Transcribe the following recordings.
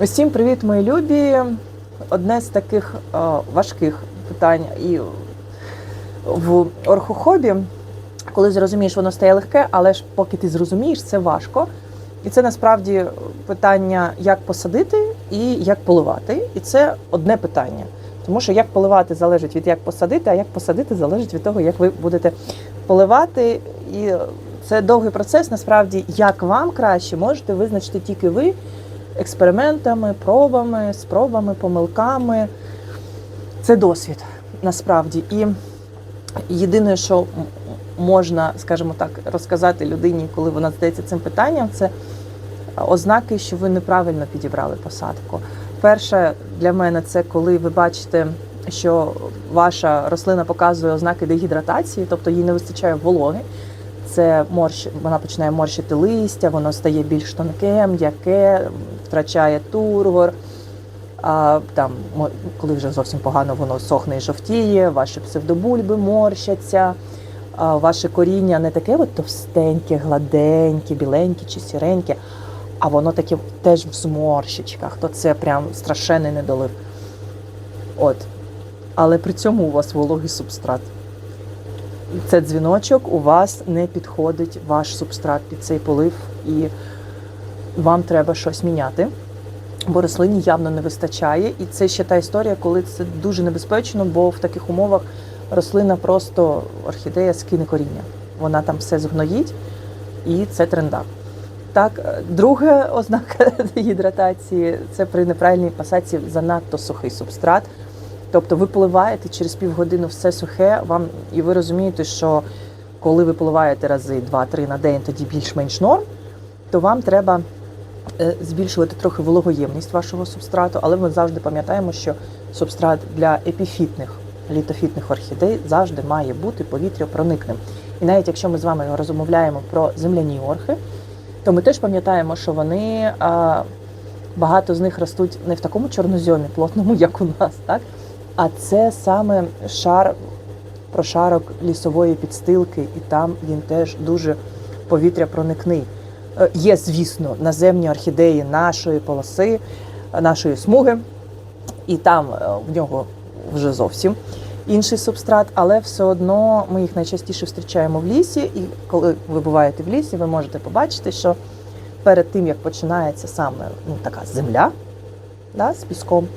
Усім привіт, мої любі. Одне з таких е, важких питань і в орхохобі, коли зрозумієш, воно стає легке, але ж поки ти зрозумієш, це важко. І це насправді питання, як посадити і як поливати. І це одне питання. Тому що як поливати залежить від як посадити, а як посадити залежить від того, як ви будете поливати. І це довгий процес. Насправді, як вам краще, можете визначити тільки ви експериментами, пробами, спробами, помилками. Це досвід насправді. І єдине, що можна, скажімо так, розказати людині, коли вона здається цим питанням, це ознаки, що ви неправильно підібрали посадку. Перше для мене це коли ви бачите, що ваша рослина показує ознаки дегідратації, тобто їй не вистачає вологи. Це морщ, вона починає морщити листя, воно стає більш тонке, м'яке, втрачає тургор. А, там, коли вже зовсім погано воно сохне і жовтіє, ваші псевдобульби морщаться, а, ваше коріння не таке от товстеньке, гладеньке, біленьке чи сіреньке, а воно таке теж в зморщичках, то це прям страшенний недолив. От. Але при цьому у вас вологий субстрат. Це дзвіночок, у вас не підходить ваш субстрат під цей полив, і вам треба щось міняти, бо рослині явно не вистачає. І це ще та історія, коли це дуже небезпечно, бо в таких умовах рослина просто орхідея скине коріння. Вона там все згноїть, і це тренда. Так, друга ознака гідратації це при неправильній посадці занадто сухий субстрат. Тобто ви поливаєте через півгодини все сухе, вам і ви розумієте, що коли ви поливаєте рази 2-3 на день, тоді більш-менш норм, то вам треба е, збільшувати трохи вологоємність вашого субстрату, але ми завжди пам'ятаємо, що субстрат для епіфітних, літофітних орхідей завжди має бути повітряпроникним. І навіть якщо ми з вами розмовляємо про земляні орхи, то ми теж пам'ятаємо, що вони багато з них ростуть не в такому чорнозьомі плотному, як у нас, так? А це саме шар прошарок лісової підстилки, і там він теж дуже повітряпроникний. Е, Є, звісно, наземні орхідеї нашої полоси, нашої смуги, і там е, в нього вже зовсім інший субстрат, але все одно ми їх найчастіше зустрічаємо в лісі. І коли ви буваєте в лісі, ви можете побачити, що перед тим як починається саме ну, така земля да, з піском,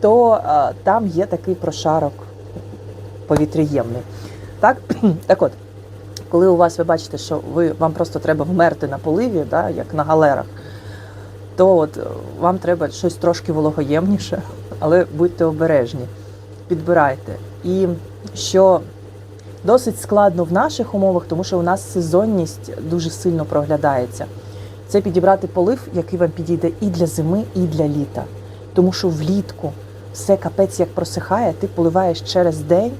то е, там є такий прошарок повітряємний. Так, так от, коли у вас ви бачите, що ви, вам просто треба вмерти на поливі, да, як на галерах, то от е, вам треба щось трошки вологоємніше, але будьте обережні, підбирайте. І що досить складно в наших умовах, тому що у нас сезонність дуже сильно проглядається. Це підібрати полив, який вам підійде і для зими, і для літа. Тому що влітку все капець як просихає, ти поливаєш через день,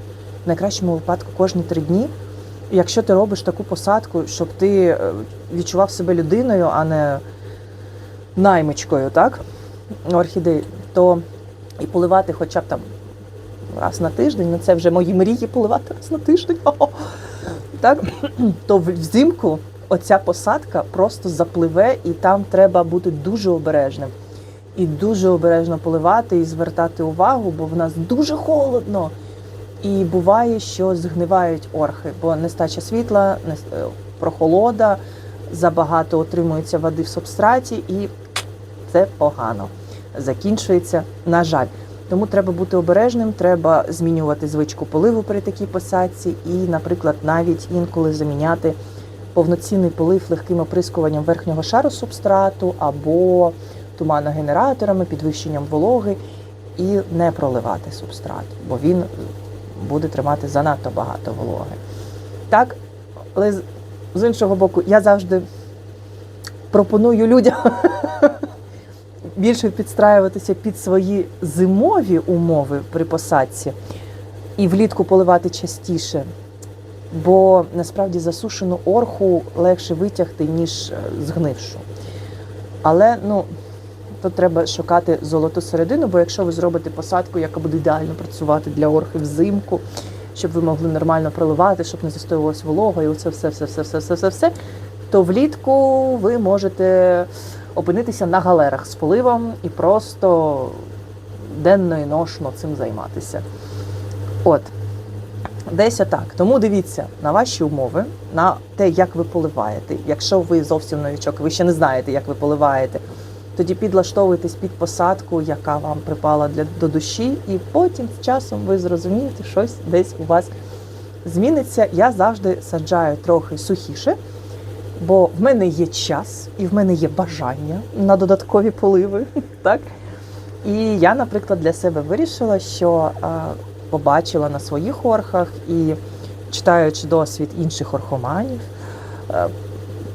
в найкращому випадку кожні три дні. І якщо ти робиш таку посадку, щоб ти е, відчував себе людиною, а не наймичкою, так? Орхідей, то і поливати хоча б там раз на тиждень, ну це вже мої мрії поливати раз на тиждень. Так? То взимку оця посадка просто запливе, і там треба бути дуже обережним. І дуже обережно поливати і звертати увагу, бо в нас дуже холодно. І буває, що згнивають орхи, бо нестача світла, е, прохолода, забагато отримується води в субстраті, і це погано закінчується, на жаль. Тому треба бути обережним, треба змінювати звичку поливу при такій посадці, і, наприклад, навіть інколи заміняти повноцінний полив легким оприскуванням верхнього шару субстрату або туманогенераторами, підвищенням вологи, і не проливати субстрат, бо він буде тримати занадто багато вологи. Так, але з- іншого боку, я завжди пропоную людям більше підстраюватися під свої зимові умови при посадці і влітку поливати частіше. Бо насправді засушену орху легше витягти, ніж е, згнившу. Але ну, тут треба шукати золоту середину, бо якщо ви зробите посадку, яка буде ідеально працювати для орхи взимку, щоб ви могли нормально проливати, щоб не застоювалась волога, і оце все, все, все, все, все, все, все, то влітку ви можете опинитися на галерах з поливом і просто денно і ношно цим займатися. От. Десь отак. Тому дивіться на ваші умови, на те, як ви поливаєте. Якщо ви зовсім новічок, ви ще не знаєте, як ви поливаєте, тоді підлаштовуйтесь під посадку, яка вам припала для, до душі, і потім з часом ви зрозумієте, щось десь у вас зміниться. Я завжди саджаю трохи сухіше, бо в мене є час і в мене є бажання на додаткові поливи. Так? І я, наприклад, для себе вирішила, що побачила на своїх орхах і читаючи досвід інших орхоманів, е,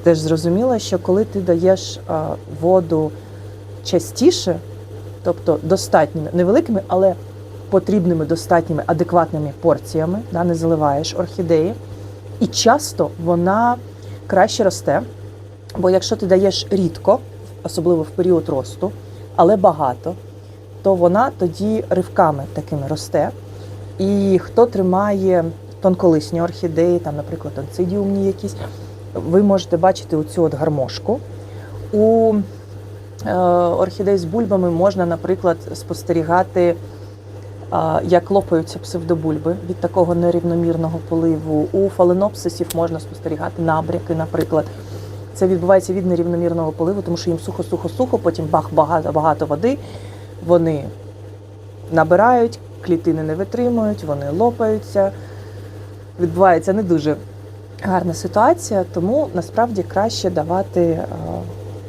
теж зрозуміла, що коли ти даєш воду частіше, тобто достатніми, невеликими, але потрібними, достатніми, адекватними порціями, да, не заливаєш орхідеї, і часто вона краще росте. Бо якщо ти даєш рідко, особливо в період росту, але багато, то вона тоді ривками такими росте. І хто тримає тонколисні орхідеї, там, наприклад, онцидіумні якісь, ви можете бачити оцю от гармошку. У орхідей з бульбами можна, наприклад, спостерігати, е, як лопаються псевдобульби від такого нерівномірного поливу. У фаленопсисів можна спостерігати набряки, наприклад. Це відбувається від нерівномірного поливу, тому що їм сухо-сухо-сухо, потім бах, багато, багато води. Вони набирають, клітини не витримують, вони лопаються. Відбувається не дуже гарна ситуація, тому насправді краще давати е,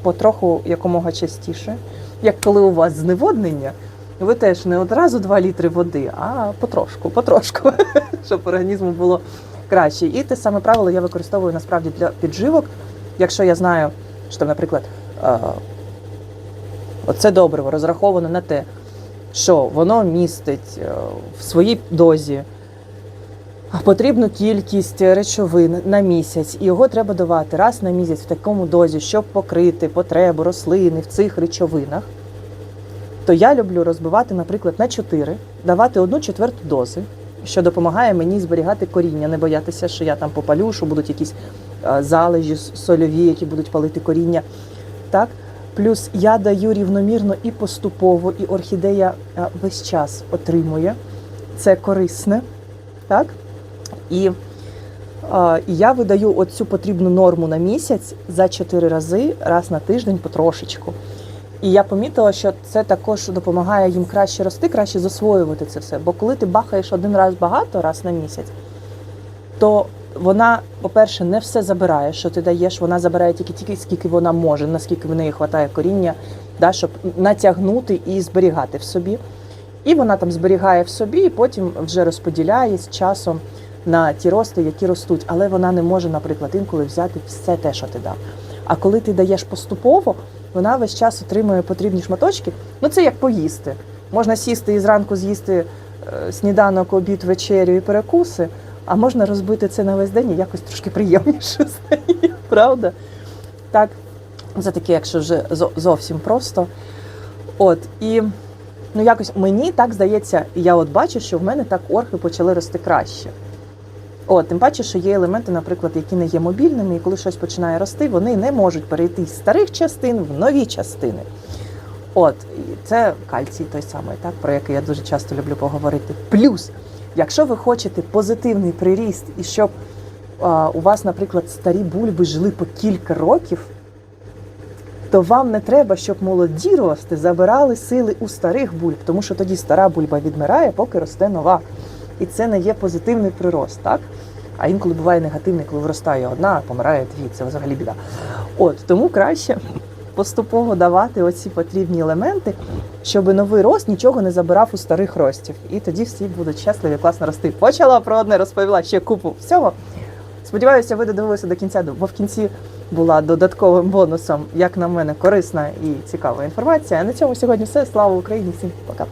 потроху якомога частіше. Як коли у вас зневоднення, ви теж не одразу 2 літри води, а потрошку, потрошку, щоб організму було краще. І те саме правило я використовую насправді для підживок. Якщо я знаю, що, наприклад, е, оце добриво розраховано на те, що воно містить е, в своїй дозі потрібну кількість речовин на місяць, і його треба давати раз на місяць в такому дозі, щоб покрити потребу рослини в цих речовинах, то я люблю розбивати, наприклад, на 4, давати одну четверту дози, що допомагає мені зберігати коріння, не боятися, що я там попалю, що будуть якісь е, залежі сольові, які будуть палити коріння. Так? Плюс я даю рівномірно і поступово, і орхідея е, весь час отримує. Це корисне. Так? І, е, і я видаю оцю потрібну норму на місяць за 4 рази, раз на тиждень потрошечку. І я помітила, що це також допомагає їм краще рости, краще засвоювати це все. Бо коли ти бахаєш один раз багато, раз на місяць, то вона, по-перше, не все забирає, що ти даєш, вона забирає тільки тільки скільки вона може, наскільки в неї вистачає коріння, да, щоб натягнути і зберігати в собі. І вона там зберігає в собі, і потім вже розподіляє з часом на ті рости, які ростуть. Але вона не може, наприклад, інколи взяти все те, що ти дав. А коли ти даєш поступово, вона весь час отримує потрібні шматочки. Ну це як поїсти. Можна сісти і зранку з'їсти е, сніданок, обід, вечерю і перекуси, а можна розбити це на весь день і якось трошки приємніше стає, правда? Так, це таке, якщо вже зовсім просто. От, і ну якось мені так здається, і я от бачу, що в мене так орхи почали рости краще. От, тим паче, що є елементи, наприклад, які не є мобільними, і коли щось починає рости, вони не можуть перейти з старих частин в нові частини. От, це кальцій той самий, так, про який я дуже часто люблю поговорити. Плюс, якщо ви хочете позитивний приріст, і щоб а, у вас, наприклад, старі бульби жили по кілька років, то вам не треба, щоб молоді рости забирали сили у старих бульб, тому що тоді стара бульба відмирає, поки росте нова. І це не є позитивний прирост, так? А інколи буває негативний, коли виростає одна, а помирає дві. Це взагалі біда. От тому краще поступово давати оці потрібні елементи, щоб новий рост нічого не забирав у старих ростів. І тоді всі будуть щасливі, класно рости. Почала про одне, розповіла ще купу всього. Сподіваюся, ви додивилися до кінця, бо в кінці була додатковим бонусом, як на мене, корисна і цікава інформація. А на цьому сьогодні все. Слава Україні! Всім пока.